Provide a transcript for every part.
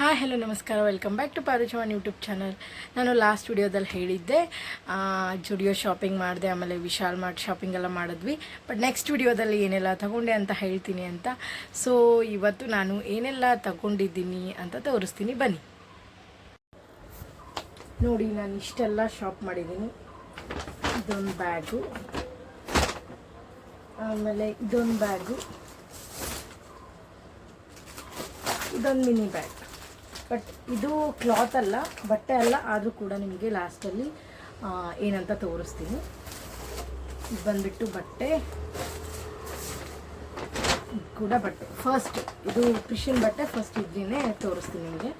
Hi hello ನಮಸ್ಕಾರ. Welcome back to ಪಾರುಚವನ್ YouTube channel ನಾನು ಲಾಸ್ಟ್ ವಿಡಿಯೋದಲ್ಲಿ ಹೇಳಿದ್ದೆ ಜುಡಿಯೋ ಶಾಪಿಂಗ್ ಮಾಡಿದೆ, ಆಮೇಲೆ ವಿಶಾಲ್ ಮಾರ್ಟ್ ಶಾಪಿಂಗ್ ಎಲ್ಲ ಮಾಡಿದ್ವಿ. ಬಟ್ ನೆಕ್ಸ್ಟ್ ವಿಡಿಯೋದಲ್ಲಿ ಏನೆಲ್ಲ ತಗೊಂಡೆ ಅಂತ ಹೇಳ್ತೀನಿ ಅಂತ. ಸೊ ಇವತ್ತು ನಾನು ಏನೆಲ್ಲ ತಗೊಂಡಿದ್ದೀನಿ ಅಂತ ತೋರಿಸ್ತೀನಿ. ಬನ್ನಿ. ನೋಡಿ, ನಾನು ಇಷ್ಟೆಲ್ಲ ಶಾಪ್ ಮಾಡಿದ್ದೀನಿ. ಇದೊಂದು ಬ್ಯಾಗು ಆಮೇಲೆ ಇದೊಂದು ಬ್ಯಾಗು ಇದೊಂದು ಮಿನಿ ಬ್ಯಾಗ್ ಬಟ್ ಇದು ಕ್ಲಾತ್ ಅಲ್ಲ, ಬಟ್ಟೆ ಅಲ್ಲ, ಆದರೂ ಕೂಡ ನಿಮಗೆ ಲಾಸ್ಟಲ್ಲಿ ಏನಂತ ತೋರಿಸ್ತೀನಿ. ಇದು ಬಂದ್ಬಿಟ್ಟು ಬಟ್ಟೆ. ಕೂಡ ಬಟ್ಟೆ. ಫಸ್ಟ್ ಇದು ಕ್ರಿಶ್ಚಿಯನ್ ಬಟ್ಟೆ ಫಸ್ಟ್ ಇದನ್ನೇ ತೋರಿಸ್ತೀನಿ ನಿಮಗೆ.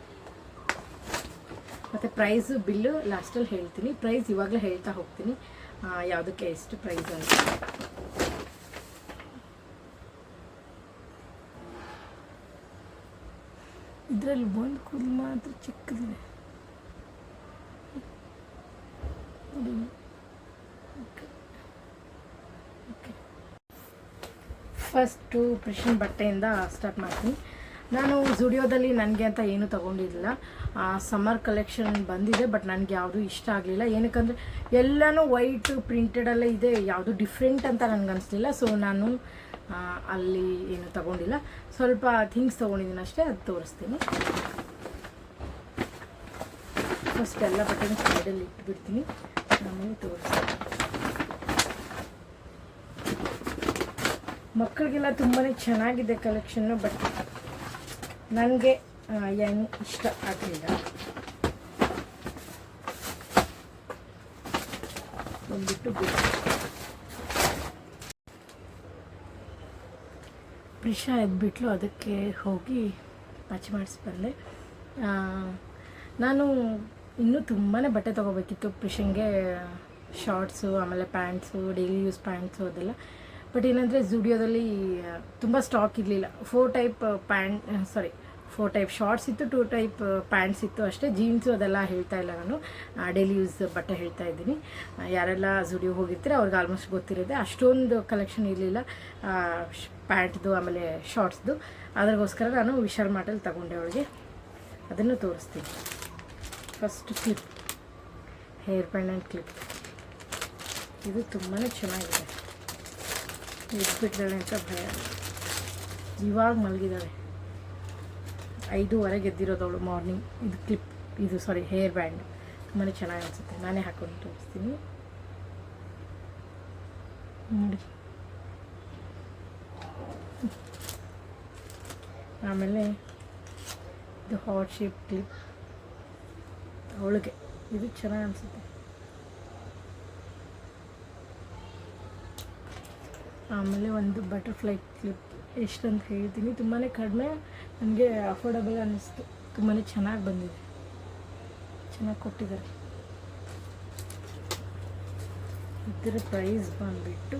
ಮತ್ತು ಪ್ರೈಸು ಬಿಲ್ಲು ಲಾಸ್ಟಲ್ಲಿ ಹೇಳ್ತೀನಿ. ಪ್ರೈಸ್ ಇವಾಗಲೇ ಹೇಳ್ತಾ ಹೋಗ್ತೀನಿ. ಯಾವುದಕ್ಕೆ ಎಷ್ಟು ಪ್ರೈಸ್ ಅಂತ. ಇದರಲ್ಲಿ ಒಂದು ಕುರಿ ಮಾತ್ರ ಚಿಕ್ಕದಿದೆ. ಓಕೆ. ಫಸ್ಟು ಪ್ರೆಷನ್ ಬಟ್ಟೆಯಿಂದ ಸ್ಟಾರ್ಟ್ ಮಾಡ್ತೀನಿ. ನಾನು ಜುಡಿಯೋದಲ್ಲಿ ನನಗೆ ಅಂತ ಏನು ತೊಗೊಂಡಿರಲಿಲ್ಲ. ಸಮ್ಮರ್ ಕಲೆಕ್ಷನ್ ಬಂದಿದೆ ಬಟ್ ನನಗೆ ಯಾವುದೂ ಇಷ್ಟ ಆಗಲಿಲ್ಲ. ಏನಕ್ಕಂದರೆ, ಎಲ್ಲನೂ ವೈಟ್ ಪ್ರಿಂಟೆಡಲ್ಲೇ ಇದೆ, ಯಾವುದು ಡಿಫ್ರೆಂಟ್ ಅಂತ ನನಗೆ ಅನಿಸ್ಲಿಲ್ಲ. ಸೊ ನಾನು ಅಲ್ಲಿ ಏನು ತಗೊಂಡಿಲ್ಲ. ಸ್ವಲ್ಪ ಥಿಂಗ್ಸ್ ತೊಗೊಂಡಿದ್ದೀನಿ ಅಷ್ಟೇ, ಅದು ತೋರಿಸ್ತೀನಿ. ಫಸ್ಟ್ ಎಲ್ಲ ಬಟ್ಟೆನ ಸೈಡಲ್ಲಿ ಇಟ್ಬಿಡ್ತೀನಿ. ಆಮೇಲೆ ತೋರಿಸ್ತೀನಿ. ಮಕ್ಕಳಿಗೆಲ್ಲ ತುಂಬಾ ಚೆನ್ನಾಗಿದೆ ಕಲೆಕ್ಷನ್ನು ಬಟ್ ನನಗೆ ಏನು ಇಷ್ಟ ಆಗಲಿಲ್ಲ. ಬಂದ್ಬಿಟ್ಟು ಬಿಟ್ಟು ಪ್ರಿಷಾ ಎದ್ಬಿಟ್ಲು ಅದಕ್ಕೆ ಹೋಗಿ ಆಚೆ ಮಾಡಿಸಿ ಬಂದೆ ಆ, ನಾನು ಇನ್ನೂ ತುಂಬಾ ಬಟ್ಟೆ ತೊಗೋಬೇಕಿತ್ತು ಪ್ರಿಷನ್ಗೆ ಶಾರ್ಟ್ಸು ಆಮೇಲೆ ಪ್ಯಾಂಟ್ಸು ಡೈಲಿ ಯೂಸ್ ಪ್ಯಾಂಟ್ಸು ಅದೆಲ್ಲ. ಬಟ್ ಏನಂದರೆ ಜುಡಿಯೋದಲ್ಲಿ ತುಂಬ ಸ್ಟಾಕ್ ಇರಲಿಲ್ಲ. Four type pant sorry four type shorts ಇತ್ತು ಟೂ ಟೈಪ್ ಪ್ಯಾಂಟ್ಸ್ ಇತ್ತು ಅಷ್ಟೇ. ಜೀನ್ಸು ಅದೆಲ್ಲ ಹೇಳ್ತಾ ಇಲ್ಲ ನಾನು. ಡೈಲಿ ಯೂಸ್ ಬಟ್ಟೆ ಹೇಳ್ತಾ ಇದ್ದೀನಿ. ಯಾರೆಲ್ಲ ಜುಡಿಯೋ ಹೋಗಿರ್ತಾರೆ, ಅವ್ರಿಗೆ ಆಲ್ಮೋಸ್ಟ್ ಗೊತ್ತಿರೋದೆ. ಅಷ್ಟೊಂದು ಕಲೆಕ್ಷನ್ ಇರಲಿಲ್ಲ. ಪ್ಯಾಂಟ್ದು ಆಮೇಲೆ ಶಾರ್ಟ್ಸ್ದು ಅದಕ್ಕೋಸ್ಕರ ನಾನು ವಿಶಾಲ್ ಮಾಟಲ್ಲಿ ತಗೊಂಡೆ ಅವಳಿಗೆ. ಅದನ್ನು ತೋರಿಸ್ತೀನಿ. First clip hair band and clip ಇದು ತುಂಬಾ ಚೆನ್ನಾಗಿದೆ. ಎದ್ಬಿಟ್ಟಿದ್ದಾಳೆ ಅಂತ ಭಯ. ಇವಾಗ ಮಲಗಿದ್ದಾಳೆ. ಐದೂವರೆಗೆ ಎದ್ದಿರೋದು ಅವಳು ಮಾರ್ನಿಂಗ್ ಇದು ಕ್ಲಿಪ್ ಇದು ಸಾರಿ ಹೇರ್ ಬ್ಯಾಂಡ್ ತುಂಬಾ ಚೆನ್ನಾಗಿ ಅನಿಸುತ್ತೆ. ನಾನೇ ಹಾಕೊಂಡು ತೋರಿಸ್ತೀನಿ. ನೋಡಿ. ಆಮೇಲೆ ಇದು ಹಾಟ್ ಶೇಪ್ ಕ್ಲಿಪ್ ಅವಳಿಗೆ. ಇದು ಚೆನ್ನಾಗಿ ಅನಿಸುತ್ತೆ. ಆಮೇಲೆ ಒಂದು ಬಟರ್ಫ್ಲೈ ಕ್ಲಿಪ್ ಎಷ್ಟಂತ ಹೇಳ್ತೀನಿ ತುಂಬಾ ಕಡಿಮೆ, ನನಗೆ ಅಫೋರ್ಡಬಲ್ ಅನ್ನಿಸ್ತು. ತುಂಬಾ ಚೆನ್ನಾಗಿ ಬಂದಿದೆ. ಚೆನ್ನಾಗಿ ಕೊಟ್ಟಿದ್ದಾರೆ. ಇದರ ಪ್ರೈಸ್ ಬಂದುಬಿಟ್ಟು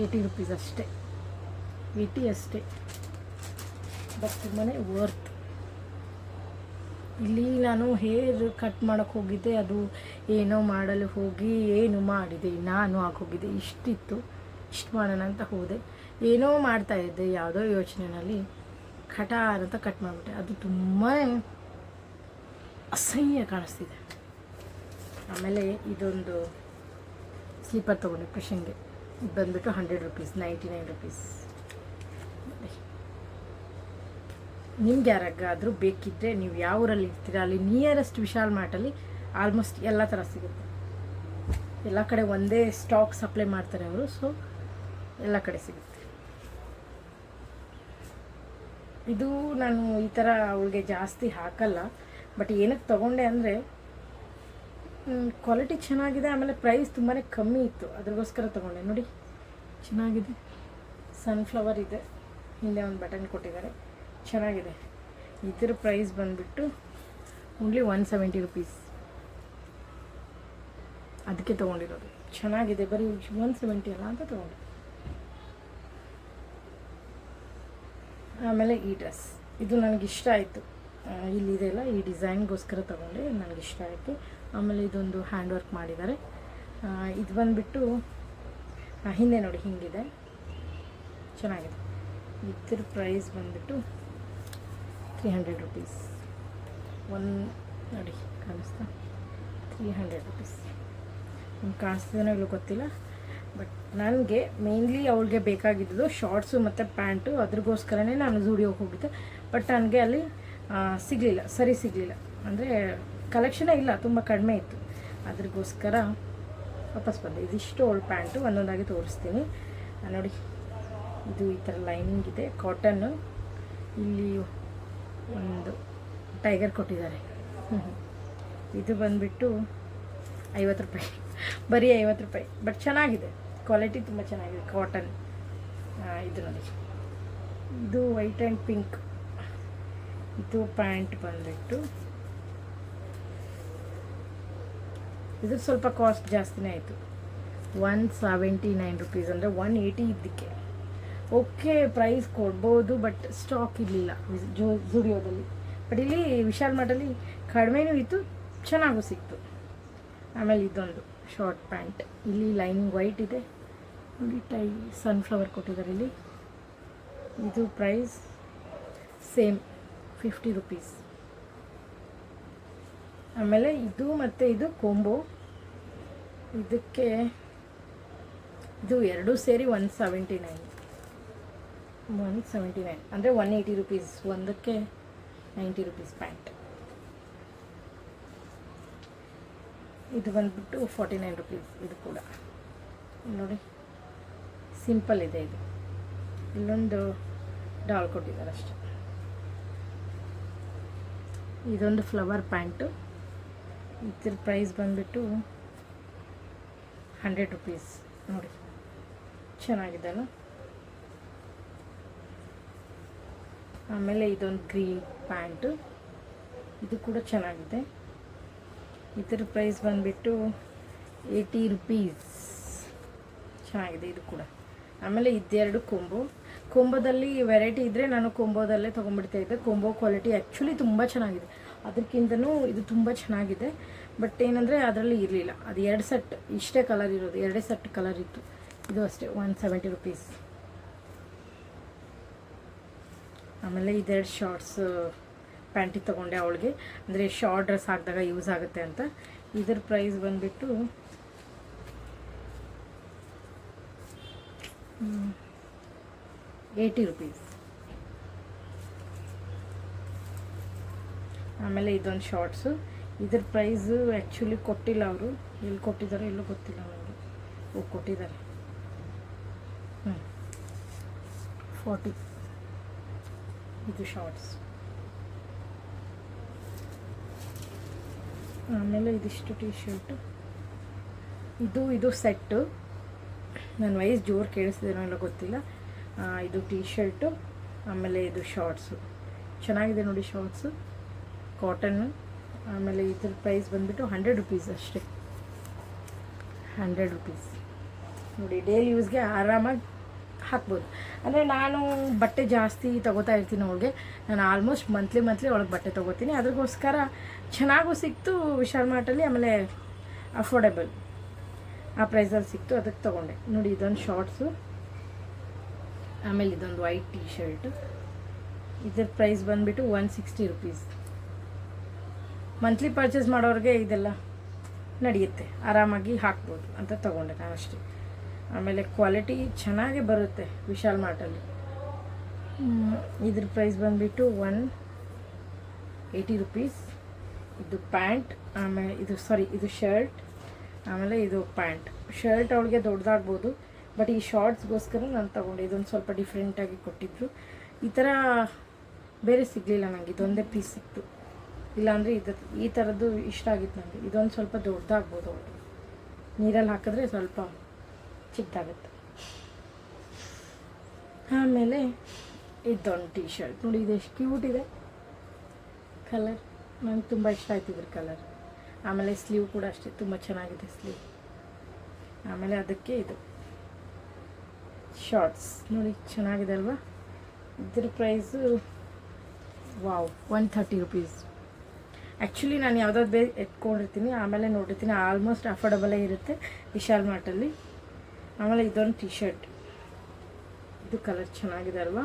ಏಯ್ಟಿ ರುಪೀಸ್ ಅಷ್ಟೇ. ಏಯ್ಟಿ ಅಷ್ಟೇ. ಬಟ್ ತುಂಬಾ ವರ್ತ್ ಇಲ್ಲಿ ನಾನು ಹೇರ್ ಕಟ್ ಮಾಡೋಕ್ಕೆ ಹೋಗಿದ್ದೆ. ಅದು ಏನೋ ಮಾಡಲು ಹೋಗಿ, ಏನು ಮಾಡಿದೆ, ನಾನು ಆಗೋಗಿದ್ದೆ ಇಷ್ಟಿತ್ತು. ಇಷ್ಟು ಮಾಡೋಣ ಅಂತ ಹೋದೆ. ಏನೋ ಮಾಡ್ತಾ ಇದ್ದೆ, ಯಾವುದೋ ಯೋಚನೆಯಲ್ಲಿ ಖಟಾರ್ ಅಂತ ಕಟ್ ಮಾಡಿಬಿಟ್ಟೆ. ಅದು ತುಂಬಾ ಅಸಹ್ಯ ಕಾಣಿಸ್ತಿದೆ. ಆಮೇಲೆ ಇದೊಂದು ಸ್ಲೀಪರ್ ತೊಗೊಂಡೆ ಕ್ರಿಷನ್ಗೆ ಇದು ಬಂದುಬಿಟ್ಟು hundred rupees ninety nine rupees ನಿಮ್ಗೆ ಯಾರಾಗಾದರೂ ಬೇಕಿದ್ದರೆ ನೀವು ಯಾವ ಊರಲ್ಲಿ ಇರ್ತೀರ? ಅಲ್ಲಿ ನಿಯರೆಸ್ಟ್ ವಿಶಾಲ್ ಮಾರ್ಟಲ್ಲಿ ಆಲ್ಮೋಸ್ಟ್ ಎಲ್ಲ ಥರ ಸಿಗುತ್ತೆ. ಎಲ್ಲ ಕಡೆ ಒಂದೇ ಸ್ಟಾಕ್ ಸಪ್ಲೈ ಮಾಡ್ತಾರೆ ಅವರು ಸೊ ಎಲ್ಲ ಕಡೆ ಸಿಗುತ್ತೆ. ಇದು ನಾನು ಈ ಥರ ಅವಳಿಗೆ ಜಾಸ್ತಿ ಹಾಕಲ್ಲ. ಬಟ್ ಏನಕ್ಕೆ ತೊಗೊಂಡೆ ಅಂದರೆ ಕ್ವಾಲಿಟಿ ಚೆನ್ನಾಗಿದೆ, ಆಮೇಲೆ ಪ್ರೈಸ್ ತುಂಬಾ ಕಮ್ಮಿ ಇತ್ತು. ಅದ್ರಗೋಸ್ಕರ ತೊಗೊಂಡೆ. ನೋಡಿ, ಚೆನ್ನಾಗಿದೆ. ಸನ್ಫ್ಲವರ್ ಇದೆ. ಹಿಂದೆ ಒಂದು ಬಟನ್ ಕೊಟ್ಟಿದ್ದಾರೆ. ಚೆನ್ನಾಗಿದೆ. ಇದ್ರ ಪ್ರೈಸ್ ಬಂದುಬಿಟ್ಟು ಓನ್ಲಿ ಒನ್ ಸೆವೆಂಟಿ ರುಪೀಸ್ ಅದಕ್ಕೆ ತೊಗೊಂಡಿರೋದು. ಚೆನ್ನಾಗಿದೆ. ಬರೀ ಒನ್ ಸೆವೆಂಟಿ ಅಲ್ಲ ಅಂತ ತೊಗೊಂಡೆ. ಆಮೇಲೆ ಈ ಡ್ರೆಸ್. ಇದು ನನಗೆ ಇಷ್ಟ ಆಯಿತು ಇಲ್ಲಿದೆಲ್ಲ ಈ ಡಿಸೈನ್ಗೋಸ್ಕರ ತೊಗೊಂಡೆ ಇಷ್ಟ ಆಯಿತು. ಆಮೇಲೆ ಇದೊಂದು ಹ್ಯಾಂಡ್ ವರ್ಕ್ ಮಾಡಿದ್ದಾರೆ ಇದು ಬಂದುಬಿಟ್ಟು ಹಿಂದೆ ನೋಡಿ, ಹಿಂಗಿದೆ. ಚೆನ್ನಾಗಿದೆ. ಇದ್ರ ಪ್ರೈಸ್ ಬಂದುಬಿಟ್ಟು ತ್ರೀ ಹಂಡ್ರೆಡ್ ರುಪೀಸ್ ಒನ್ ನೋಡಿ, ಕಾಣಿಸ್ತಾ? ತ್ರೀ ಹಂಡ್ರೆಡ್ ರುಪೀಸ್ ನಿಮ್ಗೆ ಕಾಣಿಸ್ತಿದೇನೋ ಇಲ್ಲೋ ಗೊತ್ತಿಲ್ಲ. ಬಟ್ ನನಗೆ ಮೇನ್ಲಿ ಅವಳಿಗೆ ಬೇಕಾಗಿದ್ದು ಶಾರ್ಟ್ಸು ಮತ್ತು ಪ್ಯಾಂಟು ಅದ್ರಿಗೋಸ್ಕರನೇ ನಾನು ಜೂಡಿಯೋಗಿ ಹೋಗಿದ್ದೆ. ಬಟ್ ನನಗೆ ಅಲ್ಲಿ ಸಿಗಲಿಲ್ಲ, ಸರಿ ಸಿಗಲಿಲ್ಲ. ಅಂದರೆ ಕಲೆಕ್ಷನೇ ಇಲ್ಲ, ತುಂಬ ಕಡಿಮೆ ಇತ್ತು. ಅದ್ರಿಗೋಸ್ಕರ ವಾಪಸ್ ಬಂದೆ. ಇದಿಷ್ಟು ಅವಳು ಪ್ಯಾಂಟು ಒಂದೊಂದಾಗಿ ತೋರಿಸ್ತೀನಿ. ನೋಡಿ. ಇದು ಈ ಥರ ಲೈನಿಂಗ್ ಇದೆ. ಕಾಟನ್ನು ಇಲ್ಲಿ ಒಂದು ಟೈಗರ್ ಕೊಟ್ಟಿದ್ದಾರೆ. ಇದು ಬಂದುಬಿಟ್ಟು ಐವತ್ತು ರೂಪಾಯಿ. ಬರೀ ಐವತ್ತು ರೂಪಾಯಿ. ಬಟ್ ಚೆನ್ನಾಗಿದೆ. ಕ್ವಾಲಿಟಿ ತುಂಬ ಚೆನ್ನಾಗಿದೆ ಕಾಟನ್ ಇದು ನೋಡಿ ಇದು ವೈಟ್ ಆ್ಯಂಡ್ ಪಿಂಕ್ ಇದು ಪ್ಯಾಂಟ್ ಬಂದುಬಿಟ್ಟು. ಇದು ಸ್ವಲ್ಪ ಕಾಸ್ಟ್ ಜಾಸ್ತಿನೇ ಆಯಿತು. ಒನ್ ಸೆವೆಂಟಿ ನೈನ್ ರುಪೀಸ್ ಅಂದರೆ ಒನ್ ಏಯ್ಟಿ ಇದ್ದಕ್ಕೆ. ಓಕೆ ಪ್ರೈಸ್ ಕೊಡ್ಬೋದು ಬಟ್ ಸ್ಟಾಕ್ ಇರಲಿಲ್ಲ ಜೋ, ಜುಡಿಯೋದಲ್ಲಿ. ಬಟ್ ಇಲ್ಲಿ ವಿಶಾಲ್ ಮಠಲ್ಲಿ ಕಡಿಮೆನೂ ಇತ್ತು, ಚೆನ್ನಾಗೂ ಸಿಕ್ತು. ಆಮೇಲೆ ಇದೊಂದು ಶಾರ್ಟ್ ಪ್ಯಾಂಟ್ ಇಲ್ಲಿ ಲೈನಿಂಗ್ ವೈಟ್ ಇದೆ. ನೋಡಿ ಟೈ ಸನ್ಫ್ಲವರ್ ಕೊಟ್ಟಿದ್ದಾರೆ ಇಲ್ಲಿ. ಇದು ಪ್ರೈಸ್ ಸೇಮ್ ಫಿಫ್ಟಿ ರುಪೀಸ್ ಆಮೇಲೆ ಇದು ಮತ್ತು ಇದು ಕೊಂಬೋ ಇದಕ್ಕೆ ಇದು ಎರಡೂ ಸೇರಿ one seventy nine one seventy nine ಅಂದರೆ ಒನ್ ಏಯ್ಟಿ ರುಪೀಸ್ ಒಂದಕ್ಕೆ ನೈಂಟಿ ರುಪೀಸ್ ಪ್ಯಾಂಟ್ ಇದು ಬಂದುಬಿಟ್ಟು ಫಾರ್ಟಿ ನೈನ್ ರುಪೀಸ್ ಇದು ಕೂಡ. ನೋಡಿ. ಸಿಂಪಲ್ ಇದೆ ಇದು. ಇಲ್ಲೊಂದು ಡಾಲ್ ಕೊಟ್ಟಿದ್ದಾರೆ ಅಷ್ಟೆ. ಇದೊಂದು ಫ್ಲವರ್ ಪ್ಯಾಂಟು ಇದ್ರ ಪ್ರೈಸ್ ಬಂದ್ಬಿಟ್ಟು ಹಂಡ್ರೆಡ್ ರುಪೀಸ್ ನೋಡಿ ಚೆನ್ನಾಗಿದ್ದಲ್ಲ ಆಮೇಲೆ ಇದೊಂದು ಗ್ರೀನ್ ಪ್ಯಾಂಟು ಇದು ಕೂಡ ಚೆನ್ನಾಗಿದೆ. ಇದರ ಪ್ರೈಸ್ ಬಂದುಬಿಟ್ಟು ಏಯ್ಟಿ ರುಪೀಸ್ ಚೆನ್ನಾಗಿದೆ ಇದು ಕೂಡ. ಆಮೇಲೆ ಇದೆರಡು ಕೊಂಬು. ಕೊಂಬೋದಲ್ಲಿ ವೆರೈಟಿ ಇದ್ದರೆ ನಾನು ಕೊಂಬೋದಲ್ಲೇ ತೊಗೊಂಡ್ಬಿಡ್ತಾ ಇದ್ದೆ. ಕೊಂಬೋ ಕ್ವಾಲಿಟಿ ಆ್ಯಕ್ಚುಲಿ ತುಂಬ ಚೆನ್ನಾಗಿದೆ. ಅದಕ್ಕಿಂತನೂ ಇದು ತುಂಬ ಚೆನ್ನಾಗಿದೆ. ಬಟ್ ಏನಂದರೆ ಅದರಲ್ಲಿ ಇರಲಿಲ್ಲ. ಅದು ಎರಡು ಸೆಟ್ ಇಷ್ಟೇ ಕಲರ್ ಇರೋದು. ಎರಡೇ ಸೆಟ್ ಕಲರ್ ಇತ್ತು. ಇದು ಅಷ್ಟೇ ಒನ್ ಸೆವೆಂಟಿ ರುಪೀಸ್ ಆಮೇಲೆ ಇದೆರಡು ಶಾರ್ಟ್ಸ್ ಪ್ಯಾಂಟಿಗೆ ತೊಗೊಂಡೆ ಅವಳಿಗೆ. ಅಂದರೆ ಶಾರ್ಟ್ ಡ್ರೆಸ್ ಹಾಕಿದಾಗ ಯೂಸ್ ಆಗುತ್ತೆ ಅಂತ. ಇದ್ರ ಪ್ರೈಸ್ ಬಂದುಬಿಟ್ಟು ಏಯ್ಟಿ ರುಪೀಸ್ ಆಮೇಲೆ ಇದೊಂದು ಶಾರ್ಟ್ಸು ಇದ್ರ ಪ್ರೈಸು ಆ್ಯಕ್ಚುಲಿ ಕೊಟ್ಟಿಲ್ಲ ಅವರು. ಎಲ್ಲಿ ಕೊಟ್ಟಿದ್ದಾರೆ ಎಲ್ಲೂ ಗೊತ್ತಿಲ್ಲ ನನಗೆ ಓ ಕೊಟ್ಟಿದ್ದಾರೆ ಹ್ಞೂ ಫಾರ್ಟಿ ಇದು ಶಾರ್ಟ್ಸ್ ಆಮೇಲೆ ಇದಿಷ್ಟು ಟೀ ಶರ್ಟು ಇದು ಇದು ಸೆಟ್ಟು ನನ್ನ ವಯಸ್ಸು ಜೋರು ಕೇಳಿಸ್ತಿದೇನೋ ಇಲ್ಲ ಗೊತ್ತಿಲ್ಲ. ಇದು ಟೀ ಶರ್ಟು ಆಮೇಲೆ ಇದು ಶಾರ್ಟ್ಸು ಚೆನ್ನಾಗಿದೆ ನೋಡಿ ಶಾರ್ಟ್ಸು ಕಾಟನ್ನು ಆಮೇಲೆ ಇದ್ರ ಪ್ರೈಸ್ ಬಂದುಬಿಟ್ಟು ಹಂಡ್ರೆಡ್ ರುಪೀಸ್ ಅಷ್ಟೇ. ಹಂಡ್ರೆಡ್ ರುಪೀಸ್ ನೋಡಿ ಡೈಲಿ ಯೂಸ್ಗೆ ಆರಾಮಾಗಿ ಹಾಕ್ಬೋದು. ಅಂದರೆ ನಾನು ಬಟ್ಟೆ ಜಾಸ್ತಿ ತೊಗೋತಾ ಇರ್ತೀನಿ ಅವಳಿಗೆ. ನಾನು ಆಲ್ಮೋಸ್ಟ್ ಮಂತ್ಲಿ ಮಂತ್ಲಿ ಒಳಗೆ ಬಟ್ಟೆ ತೊಗೋತೀನಿ. ಅದಕ್ಕೋಸ್ಕರ ಚೆನ್ನಾಗೂ ಸಿಕ್ತು ವಿಶಾಲ್ ಮಾರ್ಟಲ್ಲಿ ಆಮೇಲೆ ಅಫೋರ್ಡೆಬಲ್ ಆ ಪ್ರೈಸಲ್ಲಿ ಸಿಕ್ತು, ಅದಕ್ಕೆ ತೊಗೊಂಡೆ. ನೋಡಿ, ಇದೊಂದು ಶಾರ್ಟ್ಸು ಆಮೇಲೆ ಇದೊಂದು ವೈಟ್ ಟೀ ಶರ್ಟು ಇದ್ರ ಪ್ರೈಸ್ ಬಂದುಬಿಟ್ಟು one sixty rupees monthly purchase ಮಾಡೋರಿಗೆ ಇದೆಲ್ಲ ನಡೆಯುತ್ತೆ. ಆರಾಮಾಗಿ ಹಾಕ್ಬೋದು ಅಂತ ತೊಗೊಂಡೆ ನಾನು ಅಷ್ಟೇ ಆಮೇಲೆ ಕ್ವಾಲಿಟಿ ಚೆನ್ನಾಗೇ ಬರುತ್ತೆ ವಿಶಾಲ್ ಮಾರ್ಟಲ್ಲಿ. ಇದ್ರ ಪ್ರೈಸ್ ಬಂದುಬಿಟ್ಟು ಒನ್ ಏಯ್ಟಿ ರುಪೀಸ್ ಇದು ಪ್ಯಾಂಟ್, ಆಮೇಲೆ ಇದು ಸಾರಿ ಇದು ಶರ್ಟ್ ಆಮೇಲೆ ಇದು ಪ್ಯಾಂಟ್. ಶರ್ಟ್ ಅವಳಿಗೆ ದೊಡ್ಡದಾಗ್ಬೋದು ಬಟ್ ಈ ಶಾರ್ಟ್ಸ್ಗೋಸ್ಕರ ನಾನು ತೊಗೊಂಡೆ. ಇದೊಂದು ಸ್ವಲ್ಪ ಡಿಫ್ರೆಂಟಾಗಿ ಕೊಟ್ಟಿದ್ರು. ಈ ಥರ ಬೇರೆ ಸಿಗಲಿಲ್ಲ ನನಗೆ ಇದೊಂದೇ ಪೀಸ್ ಸಿಕ್ತು ಇಲ್ಲಾಂದರೆ ಇದು, ಈ ಥರದ್ದು ಇಷ್ಟ ಆಗಿತ್ತು ನನಗೆ ಇದೊಂದು ಸ್ವಲ್ಪ ದೊಡ್ಡದಾಗ್ಬೋದು ಅವಳು ನೀರಲ್ಲಿ ಹಾಕಿದ್ರೆ ಸ್ವಲ್ಪ ಚಿಕ್ಕದಾಗುತ್ತೆ ಆಮೇಲೆ ಇದೊಂದು ಟೀ ಶರ್ಟ್ ನೋಡಿ, ಇದು ಎಷ್ಟು ಕ್ಯೂಟ್ ಇದೆ. ಕಲರ್ ನನಗೆ ತುಂಬ ಇಷ್ಟ ಆಯ್ತು ಇದ್ರ ಕಲರ್ ಆಮೇಲೆ ಸ್ಲೀವ್ ಕೂಡ ಅಷ್ಟೇ, ತುಂಬ ಚೆನ್ನಾಗಿದೆ ಸ್ಲೀವ್ ಆಮೇಲೆ ಅದಕ್ಕೆ ಇದು ಶಾರ್ಟ್ಸ್ ನೋಡಿ, ಚೆನ್ನಾಗಿದೆ ಅಲ್ವಾ? ಇದ್ರ price wow one thirty rupees actually ನಾನು ಯಾವುದಾದ್ರು ಬೇ, ಎತ್ಕೊಂಡಿರ್ತೀನಿ, ಆಮೇಲೆ ನೋಡಿರ್ತೀನಿ ಆಲ್ಮೋಸ್ಟ್ ಅಫೋರ್ಡಬಲೇ ಇರುತ್ತೆ ವಿಶಾಲ್ ಮಾರ್ಟಲ್ಲಿ. ಆಮೇಲೆ ಇದೊಂದು ಟಿ ಶರ್ಟ್ ಇದು ಕಲರ್ ಚೆನ್ನಾಗಿದೆ ಅಲ್ವಾ?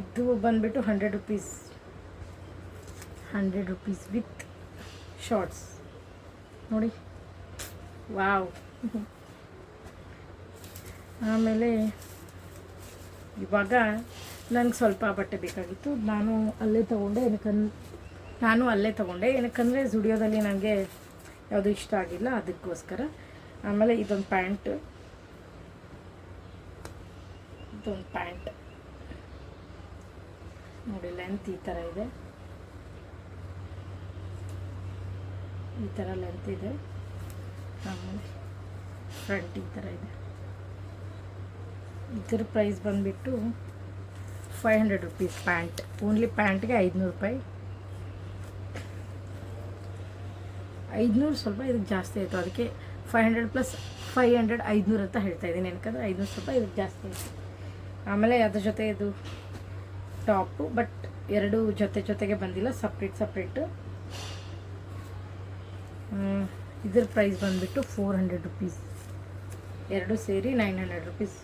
ಇದು ಬಂದುಬಿಟ್ಟು hundred rupees hundred rupees with shorts ನೋಡಿ. ವಾವ್ ಆಮೇಲೆ ಇವಾಗ ನನಗೆ ಸ್ವಲ್ಪ ಬಟ್ಟೆ ಬೇಕಾಗಿತ್ತು. ನಾನು ಅಲ್ಲೇ ತೊಗೊಂಡೆ, ಏನಕ್ಕನ್ ನಾನು ಅಲ್ಲೇ ತೊಗೊಂಡೆ. ಏನಕ್ಕಂದರೆ ಜುಡಿಯೋದಲ್ಲಿ ನನಗೆ ಯಾವುದು ಇಷ್ಟ ಆಗಿಲ್ಲ, ಅದಕ್ಕೋಸ್ಕರ. ಆಮೇಲೆ ಇದೊಂದು ಪ್ಯಾಂಟ್. ಇದೊಂದು ಪ್ಯಾಂಟ್. ನೋಡಿ ಲೆಂತ್ ಈ ಥರ ಇದೆ. ಈ ಥರ ಲೆಂತ್ ಇದೆ. ಆಮೇಲೆ ಫ್ರಂಟ್ ಈ ಥರ ಇದೆ. ಇದರ ಪ್ರೈಸ್ ಬಂದುಬಿಟ್ಟು five hundred rupees pant only ಪ್ಯಾಂಟ್ಗೆ ಐದುನೂರು ರೂಪಾಯಿ. ಐದುನೂರು ಸ್ವಲ್ಪ ಇದಕ್ಕೆ ಜಾಸ್ತಿ ಆಯಿತು. ಅದಕ್ಕೆ five hundred plus five hundred ಐದುನೂರು ಅಂತ ಹೇಳ್ತಾ ಇದ್ದೀನಿ. ಏನಕ್ಕಂದ್ರೆ ಐದುನೂರು ಸ್ವಲ್ಪ ಇದಕ್ಕೆ ಜಾಸ್ತಿ ಆಯಿತು. ಆಮೇಲೆ ಅದ್ರ ಜೊತೆ ಇದು ಟಾಪು ಬಟ್ ಎರಡು ಜೊತೆ ಜೊತೆಗೆ ಬಂದಿಲ್ಲ. ಸಪ್ರೇಟ್ ಸಪ್ರೇಟು ಇದ್ರ ಪ್ರೈಸ್ ಬಂದುಬಿಟ್ಟು ಫೋರ್ ಹಂಡ್ರೆಡ್ ರುಪೀಸ್ ಎರಡು ಸೇರಿ ನೈನ್ ಹಂಡ್ರೆಡ್ ರುಪೀಸ್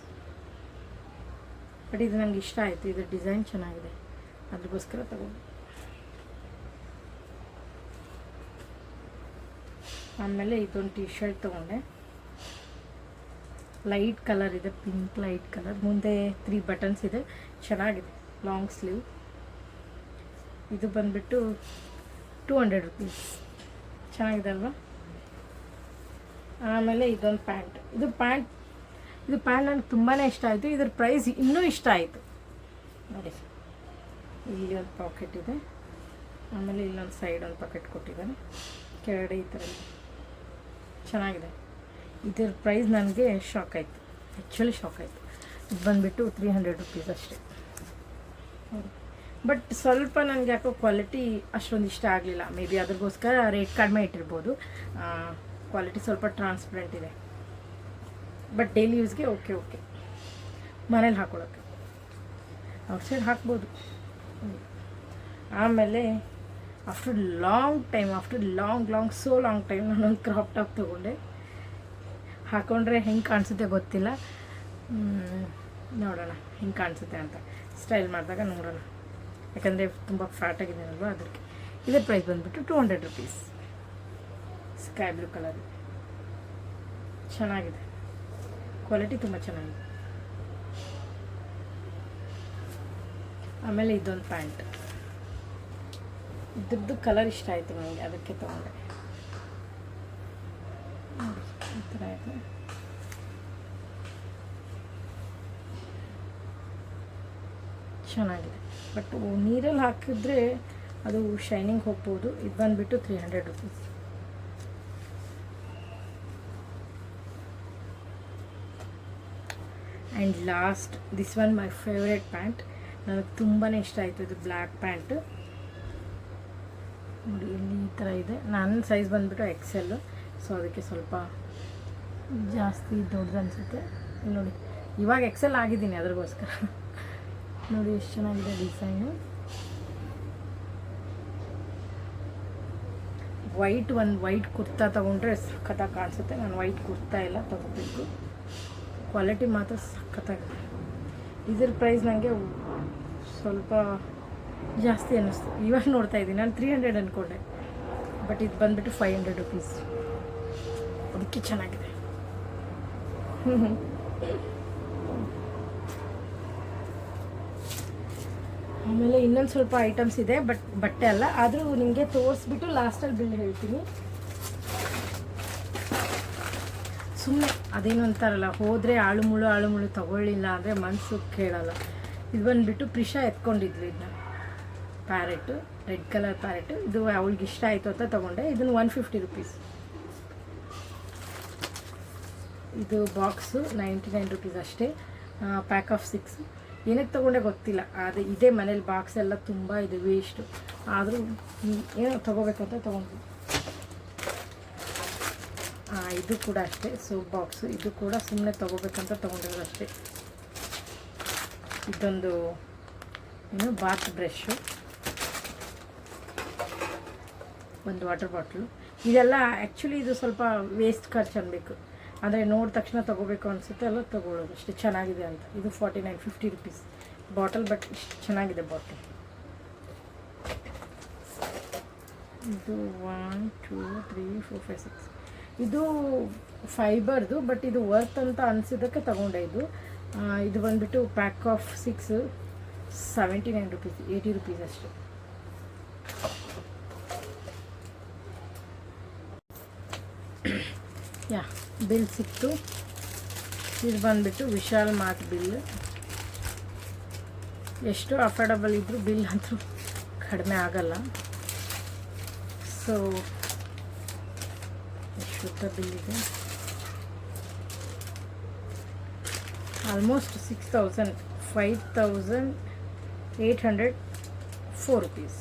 ಬಟ್ ಇದು ನನಗೆ ಇಷ್ಟ ಆಯಿತು ಇದ್ರ ಡಿಸೈನ್ ಚೆನ್ನಾಗಿದೆ. ಅದಕ್ಕೋಸ್ಕರ ತಗೊಂಡು. ಆಮೇಲೆ ಇದೊಂದು ಟಿ ಶರ್ಟ್ ತೊಗೊಂಡೆ. ಲೈಟ್ ಕಲರ್ ಇದೆ ಪಿಂಕ್ ಲೈಟ್ ಕಲರ್ ಮುಂದೆ ತ್ರೀ ಬಟನ್ಸ್ ಇದೆ, ಚೆನ್ನಾಗಿದೆ ಲಾಂಗ್ ಸ್ಲೀವ್ ಇದು ಬಂದುಬಿಟ್ಟು ಟೂ ಹಂಡ್ರೆಡ್ ರುಪೀಸ್ ಚೆನ್ನಾಗಿದೆ ಅಲ್ವಾ ಆಮೇಲೆ ಇದೊಂದು ಪ್ಯಾಂಟ್. ಇದು ಪ್ಯಾಂಟ್ ಇದು ಪ್ಯಾಂಟ್ ನನಗೆ ತುಂಬಾ ಇಷ್ಟ ಆಯಿತು. ಇದ್ರ ಪ್ರೈಸ್ ಇನ್ನೂ ಇಷ್ಟ ಆಯಿತು. ನೋಡಿ. ಇಲ್ಲಿ ಒಂದು ಪಾಕೆಟ್ ಇದೆ. ಆಮೇಲೆ ಇಲ್ಲೊಂದು ಸೈಡ್ ಒಂದು ಪಾಕೆಟ್ ಕೊಟ್ಟಿದ್ದಾನೆ. ಕೆಳಗಡೆ ಈ ಥರ ಚೆನ್ನಾಗಿದೆ. ಇದ್ರ ಪ್ರೈಸ್ ನನಗೆ ಶಾಕ್ ಆಯಿತು. ಆ್ಯಕ್ಚುಲಿ ಶಾಕ್ ಆಯಿತು. ಇದು ಬಂದುಬಿಟ್ಟು ತ್ರೀ ಹಂಡ್ರೆಡ್ ರುಪೀಸ್ ಅಷ್ಟೇ. ಬಟ್ ಸ್ವಲ್ಪ ನನಗೆ ಯಾಕೋ ಕ್ವಾಲಿಟಿ ಅಷ್ಟೊಂದು ಇಷ್ಟ ಆಗಲಿಲ್ಲ. ಮೇ ಬಿ ಅದ್ರಗೋಸ್ಕರ ರೇಟ್ ಕಡಿಮೆ ಇಟ್ಟಿರ್ಬೋದು. ಕ್ವಾಲಿಟಿ ಸ್ವಲ್ಪ ಟ್ರಾನ್ಸ್ಪರೆಂಟ್ ಇದೆ. ಬಟ್ ಡೈಲಿ ಯೂಸ್ಗೆ ಓಕೆ ಓಕೆ ಮನೇಲಿ ಹಾಕೊಳ್ಳೋಕ್ಕೆ ಔಟ್ಸೈಡ್ ಹಾಕ್ಬೋದು. ಆಮೇಲೆ after long time after long long so long time ನಾನೊಂದು ಕ್ರಾಪ್ ಟಾಪ್ ತೊಗೊಂಡೆ. ಹಾಕೊಂಡ್ರೆ ಹೆಂಗೆ ಕಾಣಿಸುತ್ತೆ ಗೊತ್ತಿಲ್ಲ. ನೋಡೋಣ ಹೆಂಗೆ ಕಾಣಿಸುತ್ತೆ ಅಂತ. ಸ್ಟೈಲ್ ಮಾಡಿದಾಗ ನೋಡೋಣ. ಯಾಕಂದರೆ ತುಂಬ ಫ್ಯಾಟ್ ಆಗಿದ್ದೀನಲ್ವ ಅದಕ್ಕೆ. ಇದರ ಪ್ರೈಸ್ ಬಂದುಬಿಟ್ಟು two hundred rupees sky blue colour ಚೆನ್ನಾಗಿದೆ. ಕ್ವಾಲಿಟಿ ತುಂಬ ಚೆನ್ನಾಗಿದೆ. ಆಮೇಲೆ ಇದೊಂದು ಪ್ಯಾಂಟ್ ಇದ್ರದ್ದು ಕಲರ್ ಇಷ್ಟ ಆಯಿತು ನನಗೆ, ಅದಕ್ಕೆ ತೊಗೊಂಡೆ. ಈ ಥರ ಇದೆ. ಚೆನ್ನಾಗಿದೆ. ಬಟ್ ನೀರಲ್ಲಿ ಹಾಕಿದ್ರೆ ಅದು ಶೈನಿಂಗ್ ಹೋಗ್ಬೋದು. ಇದು ಬಂದುಬಿಟ್ಟು three hundred rupees and last this one my favourite pant ನನಗೆ ತುಂಬಾ ಇಷ್ಟ ಆಯಿತು ಇದು ಬ್ಲ್ಯಾಕ್ ಪ್ಯಾಂಟ್ ನೋಡಿ, ಇಲ್ಲಿ ಈ ಥರ ಇದೆ. ನನ್ನ ಸೈಜ್ ಬಂದುಬಿಟ್ಟು ಎಕ್ಸೆಲ್ಲು ಸೊ ಅದಕ್ಕೆ ಸ್ವಲ್ಪ ಜಾಸ್ತಿ ದೊಡ್ಡದು ಅನಿಸುತ್ತೆ. ನೋಡಿ, ಇವಾಗ ಎಕ್ಸೆಲ್ ಆಗಿದ್ದೀನಿ ಅದ್ರಗೋಸ್ಕರ. ನೋಡಿ ಎಷ್ಟು ಚೆನ್ನಾಗಿದೆ ಡಿಸೈನು. ವೈಟ್ ಒಂದು ವೈಟ್ ಕುರ್ತಾ ತೊಗೊಂಡ್ರೆ ಸಖತ್ತಾಗಿ ಕಾಣಿಸುತ್ತೆ. ನಾನು ವೈಟ್ ಕುರ್ತಾ ಎಲ್ಲ ತೊಗೋಬೇಕು. ಕ್ವಾಲಿಟಿ ಮಾತ್ರ ಸಖತ್ತಾಗಿದೆ. ಇದ್ರ ಪ್ರೈಸ್ ನನಗೆ ಸ್ವಲ್ಪ ಜಾಸ್ತಿ ಅನ್ನಿಸ್ತು. ಇವಾಗ ನೋಡ್ತಾ ಇದ್ದೀನಿ. ನಾನು ತ್ರೀ ಹಂಡ್ರೆಡ್ ಅಂದ್ಕೊಂಡೆ ಬಟ್ ಇದು ಬಂದುಬಿಟ್ಟು ಫೈವ್ ಹಂಡ್ರೆಡ್ ರುಪೀಸ್ ಅದಕ್ಕೆ ಚೆನ್ನಾಗಿದೆ. ಆಮೇಲೆ ಇನ್ನೊಂದು ಸ್ವಲ್ಪ ಐಟಮ್ಸ್ ಇದೆ, ಬಟ್ ಬಟ್ಟೆ ಅಲ್ಲ. ಆದರೂ ನಿಮಗೆ ತೋರಿಸ್ಬಿಟ್ಟು ಲಾಸ್ಟಲ್ಲಿ ಬಿಲ್ ಹೇಳ್ತೀನಿ. ಸುಮ್ಮನೆ ಅದೇನು ಅಂತಾರಲ್ಲ, ಹೋದರೆ ಆಳು ಮುಳು ಆಳು ಮುಳು ತಗೊಳ್ಳಿಲ್ಲ ಅಂದರೆ ಮನಸ್ಸು ಕೇಳಲ್ಲ. ಇದು ಬಂದುಬಿಟ್ಟು ಪ್ರಿಷಾ ಎತ್ಕೊಂಡಿದ್ಲು ಇದನ್ನ ಪ್ಯಾರೆಟು ರೆಡ್ ಕಲರ್ ಪ್ಯಾರೆಟು ಇದು ಅವಳಿಗೆ ಇಷ್ಟ ಆಯಿತು ಅಂತ ತೊಗೊಂಡೆ. ಇದನ್ನು ಒನ್ ಫಿಫ್ಟಿ ರುಪೀಸ್ ಇದು ಬಾಕ್ಸು ನೈಂಟಿ ನೈನ್ ರುಪೀಸ್ ಅಷ್ಟೇ ಪ್ಯಾಕ್ ಆಫ್ ಸಿಕ್ಸ್ ಏನಕ್ಕೆ ತೊಗೊಂಡೆ ಗೊತ್ತಿಲ್ಲ, ಆದರೆ ಇದೇ ಮನೇಲಿ ಬಾಕ್ಸ್ ಎಲ್ಲ ತುಂಬ ಇದೆ ವೇಸ್ಟು ಆದರೂ ಏನೋ ತೊಗೋಬೇಕಂತ ತೊಗೊಂಡ್ವಿ. ಇದು ಕೂಡ ಅಷ್ಟೇ ಸೋಪ್ ಬಾಕ್ಸು ಇದು ಕೂಡ ಸುಮ್ಮನೆ ತೊಗೋಬೇಕಂತ ತೊಗೊಂಡಿರೋದು ಅಷ್ಟೇ. ಇದೊಂದು, ಏನು ಬಾತ್ ಬ್ರಷ್ಷು ಒಂದು ವಾಟರ್ ಬಾಟ್ಲು ಇದೆಲ್ಲ ಆ್ಯಕ್ಚುಲಿ ಇದು ಸ್ವಲ್ಪ ವೇಸ್ಟ್ ಖರ್ಚು ಅನ್ಬೇಕು. ಅಂದರೆ ನೋಡಿದ ತಕ್ಷಣ ತೊಗೋಬೇಕು ಅನಿಸುತ್ತೆ ಎಲ್ಲ ತೊಗೊಳ್ಳೋದು. ಅಷ್ಟೇ ಚೆನ್ನಾಗಿದೆ ಅಂತ. ಇದು forty nine fifty rupees bottle but ಇಷ್ಟು ಚೆನ್ನಾಗಿದೆ ಬಾಟಲ್ ಇದು one two three four five six ಇದು ಫೈಬರ್ದು ಬಟ್ ಇದು ವರ್ತ್ ಅಂತ ಅನಿಸಿದ್ದಕ್ಕೆ ತಗೊಂಡೆ ಇದು. ಇದು ಬಂದುಬಿಟ್ಟು pack of six seventy nine rupees eighty rupees ಅಷ್ಟೇ. ಯಾ ಬಿಲ್ ಸಿಕ್ತು. ಇದು ಬಂದುಬಿಟ್ಟು ವಿಶಾಲ್ ಮಾರ್ಟ್ ಬಿಲ್. ಎಷ್ಟು ಅಫೋರ್ಡಬಲ್ ಇದ್ದರೂ ಬಿಲ್ ಅಂತೂ ಕಡಿಮೆ ಆಗಲ್ಲ. ಸೊ ಎಷ್ಟು ಬಿಲ್ ಇದೆ. Almost six thousand, five thousand eight hundred four rupees.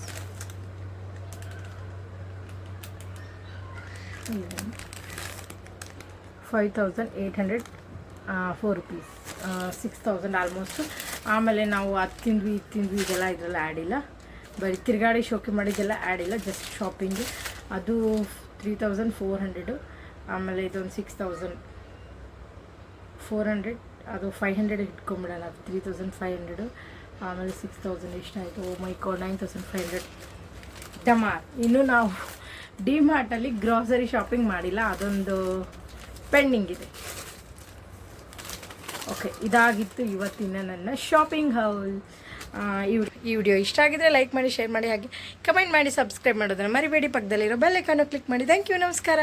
Five thousand eight hundred four rupees six thousand almost ಆಮೇಲೆ ನಾವು ಅದು ತಿಂದ್ವಿ ಇದು ತಿಂದ್ವಿ, ಇದೆಲ್ಲ ಇದರಲ್ಲಿ ಆ್ಯಡ್ ಇಲ್ಲ. ಬರೀ ತಿರುಗಾಡಿ ಶೋಕಿ ಮಾಡಿದ್ದೆಲ್ಲ ಆ್ಯಡ್ ಇಲ್ಲ ಜಸ್ಟ್ ಶಾಪಿಂಗ್ ಅದು ತ್ರೀ ತೌಸಂಡ್ ಫೋರ್ ಹಂಡ್ರೆಡು ಆಮೇಲೆ ಇದೊಂದು ಸಿಕ್ಸ್ ತೌಸಂಡ್ ಫೋರ್ ಹಂಡ್ರೆಡ್ ಅದು ಫೈವ್ ಹಂಡ್ರೆಡ್ ಇಟ್ಕೊಂಬಿಡೋಣ, ಅದು ತ್ರೀ ತೌಸಂಡ್ ಫೈವ್ ಹಂಡ್ರೆಡು ಆಮೇಲೆ ಸಿಕ್ಸ್ ತೌಸಂಡ್ ಎಷ್ಟಾಯಿತು ಓ my god nine thousand five hundred ಡಮಾರ್ ಇನ್ನು ನಾವು ಡಿ ಮಾರ್ಟಲ್ಲಿ ಗ್ರಾಸರಿ ಶಾಪಿಂಗ್ ಮಾಡಿಲ್ಲ, ಅದೊಂದು ಪೆಂಡಿಂಗ್ ಇದೆ. ಓಕೆ ಇದಾಗಿತ್ತು ಇವತ್ತಿನ ನನ್ನ ಶಾಪಿಂಗ್ ಹೌಲ್ ಈ ವಿಡಿಯೋ ಇಷ್ಟ ಆಗಿದ್ರೆ ಲೈಕ್ ಮಾಡಿ ಶೇರ್ ಮಾಡಿ, ಹಾಗೆ ಕಮೆಂಟ್ ಮಾಡಿ ಸಬ್ಸ್ಕ್ರೈಬ್ ಮಾಡೋದನ್ನು ಮರಿಬೇಡಿ. ಪಕ್ಕದಲ್ಲಿರೋ ಬೆಲ್ಲೈಕನ್ನು ಕ್ಲಿಕ್ ಮಾಡಿ. ಥ್ಯಾಂಕ್ ಯು ನಮಸ್ಕಾರ.